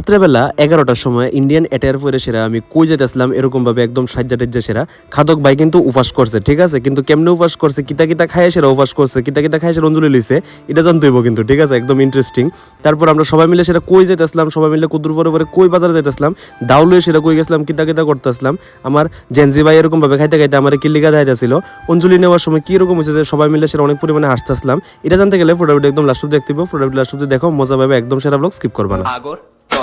রাত্রেবেলা এগারোটার সময় ইন্ডিয়ান অ্যাটায়ার পরে সেরা, আমি কই যেতেছিলাম এরকম ভাবে একদম সাজ্জা টেজ্জা সেরা। খাদক ভাই কিন্তু উপাস করছে, ঠিক আছে? কিন্তু কেমনে উপাস করছে? কিতা কিতা খায় সেরা উপাস করছে, কিতা কিতা খায় সেরা অঞ্জলি লইছে, এটা জানতে হইব কিন্তু, ঠিক আছে? একদম ইন্টারেস্টিং তারপর আমরা সবাই মিলে সেটা কই যেতেছিলাম সবাই মিলে কুদুর পরে পরে কই বাজার যাইতেছিলাম দাউলুয়ে সেটা কই গেছিলাম, কিতা কিতা করতেছিলাম। আমার জেনজি ভাই এরকম ভাবে খাইতে খাইতে আমার কিল্লিকা যাইতেছিল অঞ্জলি নেওয়ার সময় কি রকম হয়েছে যে সবাই মিলে সেটা অনেক পরিমাণে হাসতেছিলাম। এটা জানতে গেলে ফটোটা একদম লাস্ট অব্দি দেখতে হবে ফটোটা লাস্ট অব্দি দেখো, মজা পাবে একদম সেরা ব্লগ স্কিপ করবা না।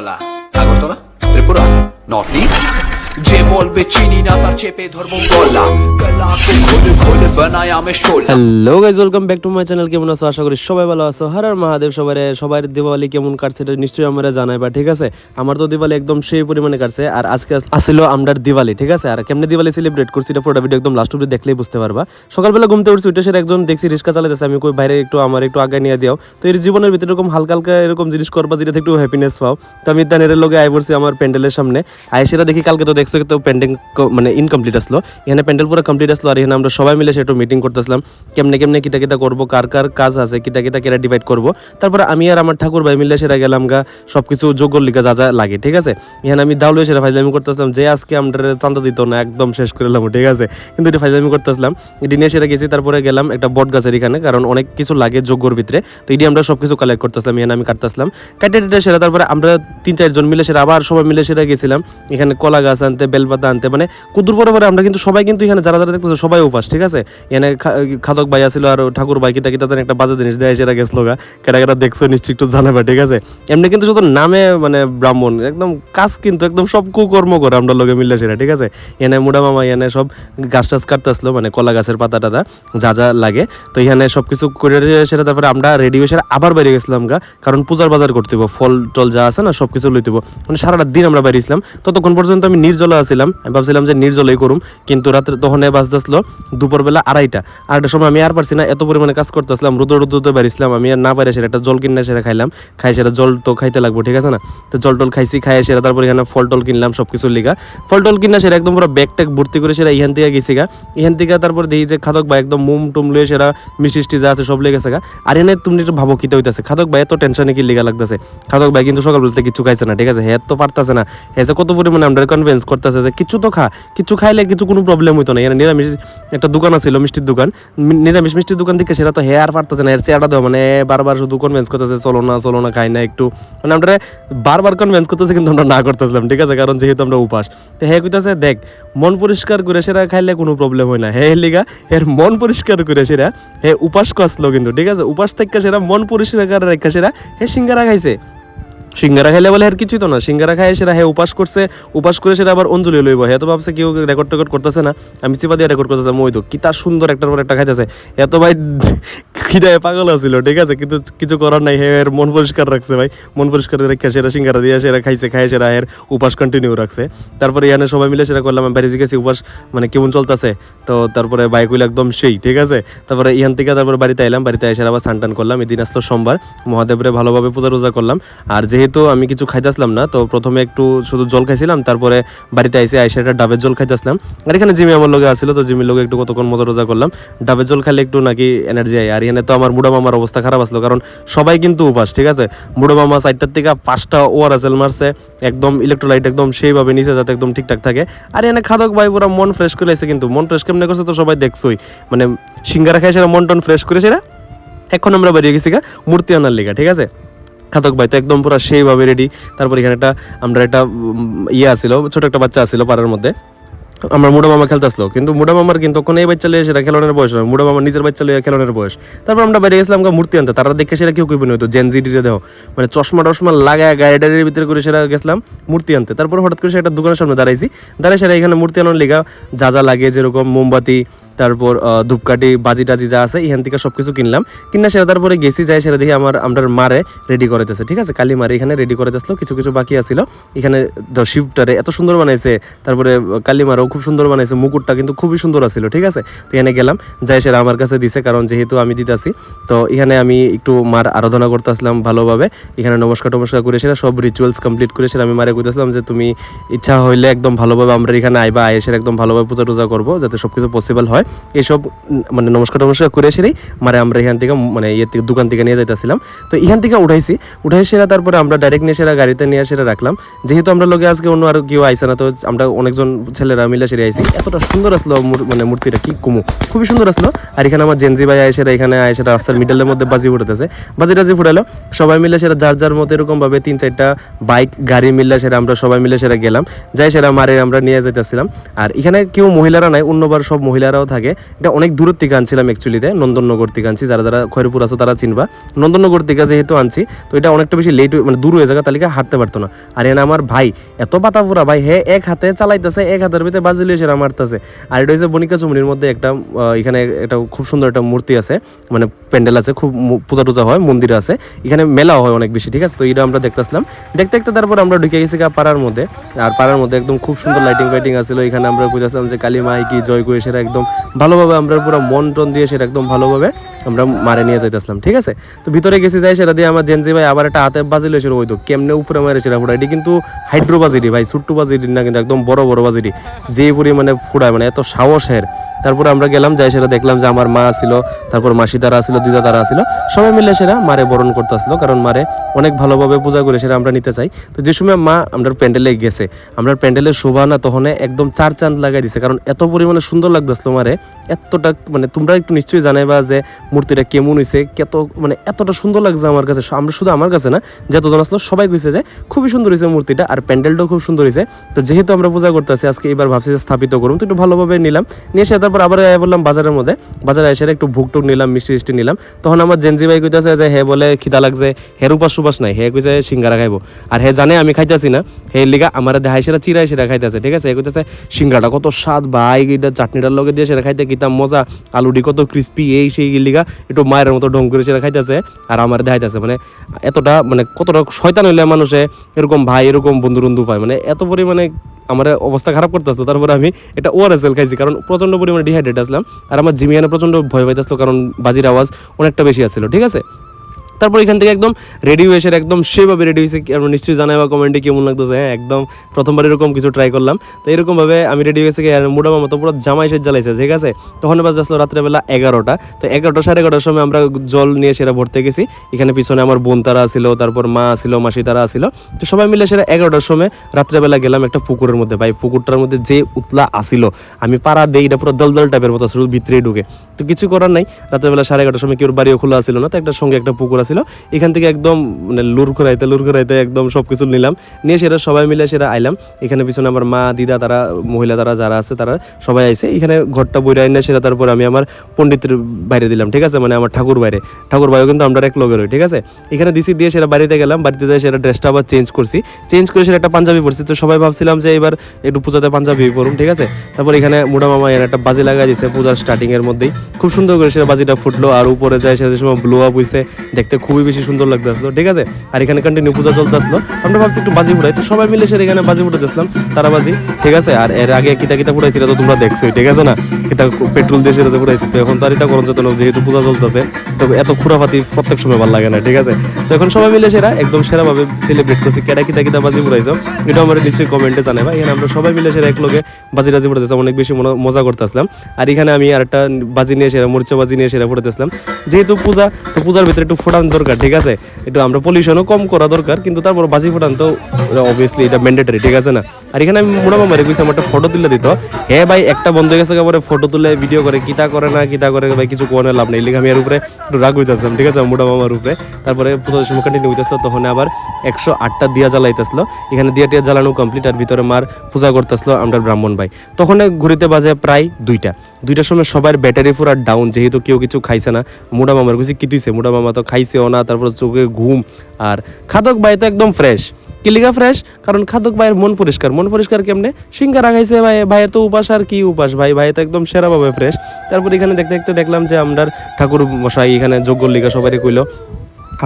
আগরতলা আগরতলা ত্রিপুরা নর্থ ইস্ট যে বলবে, চিনি না, তার চেপে ধরবো গলা hello guys welcome back to my channel কেমন আছো? আশা করি সবাই ভালো আছো। হর মহাদেব সবাই সবার দিওয়ালি কেমন কাটছে এটা নিশ্চয়ই আমরা জানাইবা ঠিক আছে, আমার তো দিওয়ালি একদম সেই পরিমাণে কাটছে। আর আজকে আসছিল আমরার দিওয়ালি, ঠিক আছে? আর কেমনে দিওয়ালি সেলিব্রেট করছি এটা ভিডিও একদম লাস্ট অব্দি দেখলেই বুঝতে পারবা। সকালবেলা ঘুমতে উঠছি, উঠে সেটা একজন দেখছি রিক্সা চালাতেছে আমি কই বাইরে একটু আমার একটু আগে নিয়ে দিও। তো এর জীবনের ভিতরে এরকম হালকা হালকা এরকম জিনিস করবা যেটা একটু হ্যাপিনেস পাও। তো আমি তানের লগে আই আমার প্যান্ডেলের সামনে। আই সেটা দেখি কালকে তো দেখছ। তো প্যান্ডেল মানে ইনকমপ্লিট আসলো। এখানে প্যান্ডেল পুরো কমপ্লিট আসলো, আর এখানে আমরা সবাই মিলে সেটা মিটিং করতেছিলাম। কেমনে কেমনে কিতা কিতা করব, কার কার কাজ আছে, কিতা কিতা কেরা ডিভাইড করব। তারপরে আমি আর আমার ঠাকুর ভাই মিলে সেটা গেলাম গা সব কিছু যোগ্য লিখা যা যা লাগে, ঠিক আছে? এখানে আমি দাউলে সেটা ফাইজলামি করতেছিলাম, যে আজকে আমরা চান্দা দিত না, একদম শেষ করে এলাম ঠিক আছে? কিন্তু এটা ফাইজলামি করতেছিলাম। এটি নিয়ে সেটা গেছি, তারপরে গেলাম একটা বট গাছের এখানে, কারণ অনেক কিছু লাগে যোগ্যর ভিতরে। তো এটি আমরা সব কিছু কালেক্ট করতেছিলাম, এখানে আমি কাটতেছিলাম। কাটে টেটে সেটা তারপরে আমরা তিন চারজন মিলে সেটা আবার সবাই মিলে সেটা গেছিলাম। এখানে কলা গাছ আনতে বেলপাতা আনতে মানে কুদুর পরে পরে আমরা কিন্তু সবাই কিন্তু এখানে যারা যারা দেখতেছে সবাই উপাস, ঠিক আছে? এখানে খাদক ভাই আছিল আর ঠাকুর ভাই, কিতা কিতা একটা বাজে জিনিস দেয় সেটা গেছিল গা। কেটা কেটা দেখছ নিশ্চয় একটু জানাবে, ঠিক আছে? এমনি কিন্তু শুধু নামে মানে ব্রাহ্মণ, একদম কাজ কিন্তু, একদম সব কুকর্ম করে আমরা লোকে মিললে সেটা, ঠিক আছে? এখানে মুডা মামা, এখানে সব গাছ টাছ কাটতে আসলো মানে কলা গাছের পাতা টাতা, যা যা লাগে। তো এখানে সব কিছু করে সেটা তারপরে আমরা রেডি হয়ে সেটা আবার বেরিয়ে গেছিলাম গা, কারণ পূজার বাজার করতে ফল টল যা আছে না সব কিছু লইতে। মানে সারাটা দিন আমরা বেরিয়েছিলাম ততক্ষণ পর্যন্ত আমি নির্জলা আছিলাম। আমি ভাবছিলাম যে নির্জলাই করুম, কিন্তু রাত্রে তখন বাজতে আসলো দুপুরবেলা আড়াইটা। আড়াইটার সময় আমি আর পারছি না, এত পরিমাণে কাজ করতেছিলাম রুদ্র রুদ্রতে বেরিয়েছিলাম আমি আর না পারে সেটা একটা জল কিনে সেটা খাইলাম। খাই সেটা জল তো খাইতে লাগবো, ঠিক আছে না? তো জল টল খাইছি খাই সেটা তারপর এখানে ফল টল কিনলাম সব কিছু লিগা। ফল টল কিনা সেটা একদম পুরো ব্যাগ ট্যাগ ভর্তি করে সেটা এখান থেকে গেছি গা। এখান থেকে তারপর দেখি যে খাদক ভাই একদম মুম টুম লুয়ে সেটা মিষ্টি যা আছে সব লেগেছে গা। আর এনে তুমি একটু ভাবো কিতে হইতেছে? খাদক ভাই এত টেনশনে কি লিগা লাগতেছে? খাদক ভাই কিন্তু সকালবেলাতে কিছু খাইছে না, ঠিক আছে? হ্যাঁ তো পারতেছে না। হ্যাঁ কত পরিমাণে আমরা কনভিন্স করতেছে যে কিছু তো খা, কিছু খাইলে কিছু কোনো প্রবলেম হইতো না। নিরামিষ একটা দোকান আছিল মিষ্টির দোকান। নিরামিষ মিষ্টির দোকান থেকে সেটা তো হ্যাঁ আর পারতেছে না, এর চেয়ারটা দেওয়া। মানে বারবার শুধু কনভিন্স করতেছে, চলো না চলো না, খাই না একটু। মানে আমরা বারবার কনভিন্স করতেছে, কিন্তু আমরা না করতেছিলাম, ঠিক আছে? কারণ যেহেতু আমরা উপাস। তো হ্যাঁ কইতাছে, দেখ, মন পরিষ্কার করে সেরা খাইলে কোনো প্রবলেম হয় না। হে লিগা, এর মন পরিষ্কার করে সেরা, হে উপাস করছিল কিন্তু, ঠিক আছে? উপাস থেকে সেরা, মন পরিষ্কার রেখা সেরা, হে সিঙ্গারা খাইছে। সিঙ্গারা খাইলে বলে আর কিছুই তো না। সিঙ্গারা খাই সেটা হ্যাঁ উপাস করছে, উপাস করে সেটা আবার অঞ্জলি লইব। হ্যাঁ তো ভাবছে কেউ রেকর্ড টেকর্ড করতেছে না। আমি সিপা দিয়ে রেকর্ড করতেছে, মই তো, কি তার সুন্দর একটার পর একটা খাইতেছে। এত ভাই খিদায় পাগল আছিল, ঠিক আছে? কিন্তু কিছু করার নাই হ্যাঁ এর মন পরিষ্কার রাখছে ভাই। মন পরিষ্কার রেখে সেটা সিঙ্গারা দিয়ে সেটা খাইছে খাই সেটা এর উপাস কন্টিনিউ রাখছে। তারপরে এখানে সবাই মিলে সেটা করলাম, আমি বাড়ি গেছি, উপাস মানে কেমন চলতেছে? তো তারপরে বাইক হইলে একদম সেই, ঠিক আছে? তারপরে ইহান থেকে তারপরে বাড়িতে আইলাম, বাড়িতে এসে আবার স্নান করলাম, এই দিন আসতো সোমবার। মহাদেবরে ভালোভাবে পূজা টুজা করলাম। আর যেহেতু আমি কিছু খাইতেছিলাম না, তো প্রথমে একটু শুধু জল খাইছিলাম, তারপরে বাড়িতে আইসে আইসে একটা ডাবের জল খাইতেছিলাম। আর এখানে জিমি আমার লগে আসছিল তো জিমির লগে একটু কতক্ষণ মজা টজা করলাম। ডাবের জল খাইলে একটু নাকি এনার্জি আয়। আর এখানে তো আমার মুড়া মামার অবস্থা খারাপ আসলো কারণ সবাই কিন্তু উপাস, ঠিক আছে? মুড়া মামা চারটার থেকে পাঁচটা ওয়ার আসেল মারছে, একদম ইলেকট্রোলাইট একদম সেইভাবে নিচে যাতে একদম ঠিকঠাক থাকে। আর এখানে খাদক ভাই পুরো মন ফ্রেশ করে আছে কিন্তু, মন ফ্রেশ কেমনে করছে তো সবাই দেখছোই। মানে সিঙ্গারা খাই সেটা মন টন ফ্রেশ করে সেটা এখন আমরা বেরিয়ে গেছি গা মূর্তি আনার লিগা, ঠিক আছে? খাতক ভাই, তো একদম পুরো সেইভাবে রেডি তারপর এখানে একটা, আমরা একটা ইয়ে আসছিল ছোট একটা বাচ্চা আসছিল পাড়ার মধ্যে। আমার মুডা মামা খেলতে আসলো, কিন্তু মুডা মামার কিন্তু তখন এই বাচ্চা লিয়ে সেটা খেলানোর বয়স নয়, মুডা মামা নিজের বাচ্চা লিয়ে খেলানোর বয়স। তারপর আমরা বাইরে গেছিলাম মূর্তি আনতে, তারা দেখে সেটা কেউ কইবে নয়তো জেনজি ডিরে দেহ মানে চশমা টশমা লাগায় গাড়িটারির ভিতরে করে সেটা গেছিলাম মূর্তি আনতে। তারপর হঠাৎ করে সেটা দোকানের সামনে দাঁড়াইছি দাঁড়াই সেটা এখানে মূর্তি আনার লেগা যা যা লাগে, যেরকম মোমবাতি তারপর ধূপকাঠি, বাজি টাজি যা আছে, এখান থেকে সব কিছু কিনলাম। কিনা সেটা তারপরে গেছি, যাই সেটা দেখি আমার আমার মারে রেডি করে করাইতেছে, ঠিক আছে? কালী মারে এখানে রেডি করে করাইতেছিল, কিছু কিছু বাকি আছিল। এখানে শিবটারে এত সুন্দর বানাইছে, তারপরে কালী মারও খুব সুন্দর বানাইছে, মুকুটটা কিন্তু খুবই সুন্দর আছিল, ঠিক আছে? তো এখানে গেলাম, যাই সেটা আমার কাছে দিছে, কারণ যেহেতু আমি দিতেছি, তো এখানে আমি একটু মার আরাধনা করতেছিলাম ভালোভাবে। এখানে নমস্কার টমস্কার করে সেটা সব রিচুয়ালস কমপ্লিট করে সেটা আমি মারে কইতেছিলাম যে তুমি ইচ্ছা হইলে একদম ভালোভাবে আমরা এখানে আইবা আয়েসের একদম ভালোভাবে পূজা টুজা করব, যাতে সব কিছু পসিবল হয়। এসব মানে নমস্কার টমস্কার করে সেরেই মারে আমরা এখান থেকে মানে ইয়ে থেকে, দোকান থেকে নিয়ে যাইতেছিলাম। তো এখান থেকে উঠাইছি। উঠাই সেরা তারপরে আমরা ডাইরেক্ট নিয়ে সেরা গাড়িতে নিয়ে সেরা রাখলাম। যেহেতু আমরা লোকে আজকে অন্য আর কেউ আইসে না, তো আমরা অনেকজন ছেলেরা মিলে সেরে আইসি এতটা সুন্দর আসলো মানে মূর্তিটা, কি কুমু। খুবই সুন্দর আসলো। আর এখানে আমার জেনজি ভাই আইসেরা, এখানে আইসেরা রাস্তার মিডলের মধ্যে বাজি ফুটাতেছে বাজি টাজি ফুটালো। সবাই মিলে সেরা যার যার মতো এরকম ভাবে তিন চারটা বাইক গাড়ি মিললে সেরা আমরা সবাই মিলে সেরা গেলাম। যাই সেরা মারে আমরা নিয়ে যাইতেছিলাম। আর এখানে কেউ মহিলারা নাই, অন্যবার সব মহিলারাও থাকে। এটা অনেক দূরের থেকে আনছিলাম অ্যাকচুয়ালিতে নন্দননগর থেকে আনছি। যারা যারা খয়রপুর আছে তারা চিনবা। নন্দননগর থেকে যেহেতু আনছি, তো এটা অনেকটা বেশি লেট মানে দূর হয়ে যাবে, তালিকা হাঁটতে পারতো না। আর এখানে আমার ভাই, এত পাতা ভাই, হে এক হাতে চালাইতেছে, এক হাতের ভিতরে বাজি লিয়ে সেরা মারতেছে। আর এটা হচ্ছে বনিকা চুমনির মধ্যে একটা এখানে একটা খুব সুন্দর একটা মূর্তি আছে মানে প্যান্ডেল আছে, খুব পূজা টুজা হয়, মন্দির আছে, এখানে মেলা হয় অনেক বেশি, ঠিক আছে? তো এটা আমরা দেখতেছিলাম। দেখতে দেখতে তারপর আমরা ঢুকে গেছি পাড়ার মধ্যে, আর পাড়ার মধ্যে একদম খুব সুন্দর লাইটিং ফাইটিং আছিল, এখানে আমরা বুঝাছিলাম যে কালী মাই কি জয় করে সেটা একদম ভালোভাবে আমরা পুরো মন টন দিয়ে সেটা একদম ভালোভাবে আমরা মারে নিয়ে যাইতেছিলাম, ঠিক আছে? তো ভিতরে গেছি যাই, সেটা দিয়ে আমার জেনজি ভাই আবার একটা হাতে বাজি লইছিল, ওই তো কেমনে উপরে মারে সেটা ফুটা এটি কিন্তু হাইড্রো বাজিটি ভাই, ছোট্ট বাজিটি না কিন্তু একদম বড় বড় বাজিটি যে পরিমাণে ফুটায় মানে এত সাহসের। তারপরে আমরা গেলাম যাই সেটা দেখলাম যে আমার মা ছিল, তারপর মাসি তারা ছিল, দিদা তারা ছিল, সবাই মিলে সেরা মারে বরণ করতে আসলো, কারণ মারে অনেক ভালোভাবে পূজা করে সেটা আমরা নিতে চাই। তো যে সময় মা আমরা প্যান্ডেলে গেছে, আমরা প্যান্ডেলের শোভা না তখন একদম চার চাঁদ লাগাই দিছে, কারণ এত পরিমাণে সুন্দর লাগতেছিল মারে, এতটা মানে তোমরা একটু নিশ্চয়ই জানাইবা যে মূর্তিটা কেমন হয়েছে কত মানে এতটা সুন্দর লাগছে আমার কাছে আমরা শুধু আমার কাছে না, যতজন আসলো সবাই কইছে যে খুবই সুন্দর হয়েছে মূর্তিটা, আর প্যান্ডেলটাও খুব সুন্দর হয়েছে তো যেহেতু আমরা পূজা করতেছি আজকে এবার ভাবছি যে স্থাপিত করুন তো একটু ভালোভাবে নিলাম, নিয়ে সে তারপর আবার আয়া বললাম বাজারের মধ্যে। বাজারে এসে একটু ভুকটুক নিলাম, মিষ্টি মিষ্টি নিলাম। তখন আমার জেনজি ভাই কইতেছে যে, হে, বলে খিদা লাগছে হের উপাস সুবাস নাই, হে কইছে সিঙ্গারা খাইবো। আর হে জানে, আমি খাইতেছি না। হে লিগা আমার দেহাই সেরা চিরাই সেরা খাইতেছে, ঠিক আছে? কইতেছে সিঙ্গারাটা কত স্বাদ ভাই, এটা চাটনিটার লগে দিয়ে সেটা খাইতে কিতাম মজা। আলুটি কত ক্রিস্পি এই সেই লিগা একটু মায়ের মতো ঢং করে সেটা খাইতেছে আর আমার দেখাইতেছে। মানে এতটা মানে কতটা শয়তান হইলে মানুষে এরকম ভাই, এরকম বন্ধু বন্ধু পায়। মানে এত পরিমাণে আমার অবস্থা খারাপ করতেছিল তারপরে আমি এটা ওআরএসএল খাইছি, কারণ প্রচণ্ড পরিমাণে ডিহাইড্রেট আসলাম। আর আমার জিমিয়ানে প্রচণ্ড ভয় পাইতেছিল, কারণ বাজির আওয়াজ অনেকটা বেশি আসছিল ঠিক আছে? তারপর এখান থেকে একদম রেডি হয়েছে একদম সেভাবে রেডি হয়েছে। আমরা নিশ্চয়ই জানাই বা কমেন্টে কেমন লাগতেছে। হ্যাঁ একদম প্রথমবার এরকম কিছু ট্রাই করলাম। তো এরকমভাবে আমি রেডি হয়েছে মোটামা মতো পুরো জামাই সেট জ্বালাইছে, ঠিক আছে? তখন বাজে আসলো রাত্রেবেলা এগারোটা। তো এগারোটা, সাড়ে এগারোটার সময় আমরা জল নিয়ে সেরা ভরতে গেছি। এখানে পিছনে আমার বোন তারা ছিল, তারপর মা ছিল, মাসি তারা ছিল। তো সবাই মিলে সেটা এগারোটার সময় রাত্রেবেলা গেলাম একটা পুকুরের মধ্যে। ভাই, পুকুরটার মধ্যে যে উতলা আসিল, আমি পাড়া দেই, এটা পুরো দলদল টাইপের মতো, শুধু ভিতরেই ঢুকে। তো কিছু করার নাই। রাত্রেবেলা সাড়ে এগারোটার সময় কেউ বাড়িও খোলা ছিল না, তো একটা সঙ্গে একটা পুকুর আছিল এখান থেকে একদম মানে লুর করাইতে লুর করাইতে একদম সব কিছু নিলাম। নিয়ে সেটা সবাই মিলে সেটা আইলাম। এখানে পিছনে আমার মা, দিদা, তারা, মহিলা তারা যারা আছে তারা সবাই আইসে এখানে ঘরটা বইরা আইনা সেটা তারপর আমি আমার পণ্ডিতের বাইরে দিলাম, ঠিক আছে? মানে আমার ঠাকুর বাইরে। ঠাকুর বাইরে কিন্তু আমরা এক লগের ঠিক আছে? এখানে দিছি দিয়ে সেটা বাড়িতে গেলাম, বাড়িতে যাই সেটা ড্রেসটা আবার চেঞ্জ করছি। চেঞ্জ করে সেটা একটা পাঞ্জাবি পরছি। তো সবাই ভাবছিলাম যে এবার একটু পূজাতে পাঞ্জাবি পরুম, ঠিক আছে? তারপর এখানে মুডা মামা এর একটা বাজে লাগাই দিছে পূজার স্টার্টিং এর মধ্যেই। খুব সুন্দর করে সেটা বাজিটা ফুটলো আর উপরে যায় সেটা সময় ব্লো আপ হইছে, দেখতে খুবই বেশি সুন্দর লাগতে আসলো ঠিক আছে? আর এখানে কন্টিনিউ পূজা চলতে আসলো আমরা ভাবছি একটু বাজি ফুটাই। তো সবাই মিলে সেটা এখানে বাজি ফুটে দিয়েছিলাম তারা বাজি ঠিক আছে? আর এর আগে কিতা কিতা ফুটাইছি তো তোমরা দেখছোই, ঠিক আছে না? কিতা পেট্রোল দিয়ে সেটা ফুটাইছি, তো এখন তো আর এটা করণ যেত যেহেতু পূজা চলতেছে, তো এত খুরাফাতি প্রত্যেক সময় ভালো লাগে না, ঠিক আছে? তো এখন সবাই মিলে সেরা, একদম সেরাভাবে সেলিব্রেট করছি কেটা কিতা কিতা বাজি ফুটাইছো, এটা আমার নিশ্চয়ই কমেন্টে জানাবা এখানে আমরা সবাই মিলে সেরা এক লগে বাজি টাজি ফুটাইছিলাম অনেক বেশি মজা করতেছিলাম। আর এখানে আমি আর একটা বাজি নিয়ে সেরা মরিচা বাজি নিয়ে সেরা ফুটাতেছিলাম যেহেতু পূজা, তো পূজার ভিতরে একটু ফোটান দরকার, ঠিক আছে? একটু আমরা পলিউশনও কম করা দরকার, কিন্তু তারপর বাজি ফোটান তো অবভিয়াসলি এটা ম্যান্ডেটারি ঠিক আছে না? আর এখানে আমি মোটামা মারে কইছি আমার একটা ফটো তুলে দিত। হে ভাই, একটা বন্ধ হয়ে গেছে পরে ফটো তুলে ভিডিও করে কিতা করে না কিতা করে ভাই, কিছু কোনে লাভ নেই। লিখে আমি এর উপরে একটু রাগ হইতেছিলাম, ঠিক আছে মোটা মামার উপরে। তারপরে পূজার সময় কন্টিনিউ হইতেছিল, তখন আবার একশো আটটা দিয়া জ্বালাইতেছিল। এখানে দিয়া টিয়া জ্বালানো কমপ্লিট আর ভিতরে মার পূজা করতেছিল আমরা ব্রাহ্মণ ভাই। তখন ঘুরিতে বাজে প্রায় দুইটা। দুইটার সময় সবার ব্যাটারি পুরা ডাউন যেহেতু কেউ কিছু খাইছে না। মোটা মামার কিছু কি তুইছে মোটা মামা তো খাইছেও না, তারপর চোখে ঘুম। আর খাদক ভাই তো একদম ফ্রেশ কিলিগা ফ্রেশ কারণ খাদক ভাইয়ের মন পরিষ্কার। মন পরিষ্কার কেমনে? সিঙ্গারা খাইছে ভাই। ভাইয়ের তো উপাস আর কি উপাস ভাই? ভাই তো একদম সেরাভাবে ফ্রেশ তারপর এখানে দেখতে দেখতে দেখলাম যে আমরা ঠাকুর মশাই এখানে যোগ্য লিগা সবাই কইলো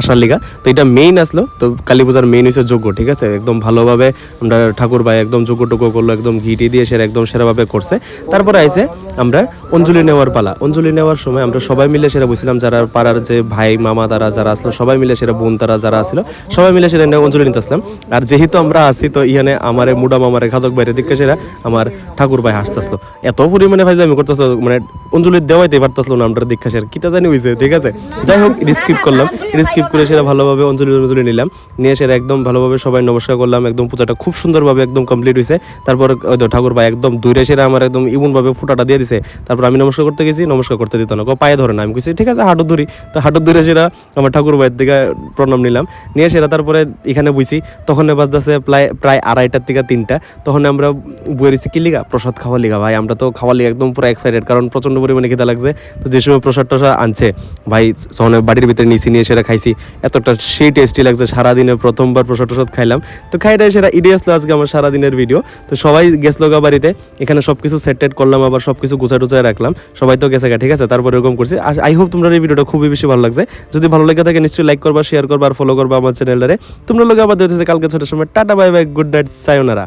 আসার লিগা। তো এটা মেইন আসলো। তো কালী পূজার মেইন হচ্ছে যোগ্য ঠিক আছে? একদম ভালোভাবে আমরা ঠাকুর ভাই একদম যোগ্য টোগ্য করল, একদম ঘিটি দিয়ে সেরা একদম সেরাভাবে করছে। তারপরে আইসে আমরা অঞ্জলি নেওয়ার পালা। অঞ্জলি নেওয়ার সময় আমরা সবাই মিলে সেরা বসছিলাম যারা পাড়ার যে ভাই, মামা তারা যারা আসলো, সবাই মিলে সেরা বোন তারা যারা আসলো, সবাই মিলে নিয়ে অঞ্জলি নিতে আসলাম। আর যেহেতু আমরা আছি, তো ইহানে আমার, মুডা মামারে খাদক বাইরে দিকে সেরা আমার ঠাকুর ভাই হাসতেছিল এত পরিমাণে ফাইজলে আমি করতেছিল মানে অঞ্জলি দেওয়াইতে পারতেছিল না আমরা দীক্ষা সেরা কিতা জানি হয়েছে ঠিক আছে? যাই হোক স্কিপ করলাম। স্কিপ করে সেরা ভালোভাবে অঞ্জলি অঞ্জলি নিলাম। নিয়ে সেরা একদম ভালোভাবে সবাই নমস্কার করলাম, একদম পূজাটা খুব সুন্দরভাবে একদম কমপ্লিট হয়েছে তারপর ঠাকুর ভাই একদম দূরে সেরা আমার একদম ইমন ভাবে ফুটাটা দিয়ে দিছে। তারপর আমি নমস্কার করতে গেছি, নমস্কার করতে দিত না। পায়ে ধরে না। আমি কইছি, ঠিক আছে, হাঁটু ধরি। তো হাঁটু ধরে সেরা আমার ঠাকুর ভাইয়ের দিকে প্রণাম নিলাম। নিয়ে সেরা তারপরে এখানে বুঝছি তখন বাজতেছে প্রায় প্রায় আড়াইটার থেকে তিনটা। তখন আমরা বইয়েছি কি লিগা? প্রসাদ খাওয়া লিগা, ভাই। আমরা তো খাওয়া লিগা একদম পুরো এক্সাইটেড কারণ প্রচণ্ড পরিমাণে খেতে লাগছে। তো যে সময় প্রসাদ টসাদ আনছে, ভাই যখন বাড়ির ভিতরে নিচে নিয়ে সেটা খাইছি। এতটা সেই টেস্টি লাগছে, সারাদিনে প্রথমবার প্রসাদ টসাদ খাইলাম। তো খাইটাই সেটা ইডি আসলো আজকে আমার সারাদিনের ভিডিও তো সবাই গেছিল বাড়িতে। এখানে সব কিছু সেট করলাম, আবার সব কিছু গুছা টুচায় রাখলাম, সবাই তো গেছে ঠিক আছে? তারপরে এরকম করছি। আই হোপ তোমরা এই ভিডিওটা খুবই বেশি ভালো লাগছে। যদি ভালো লাগে থাকে, নিশ্চয়ই লাইক করবা শেয়ার করবা, আর ফলো করবা আমার চ্যানেলটারে তোমরা লোক আবার দেখতেছে কালকে ছোট সময়। Tata bye bye good night সায়োনারা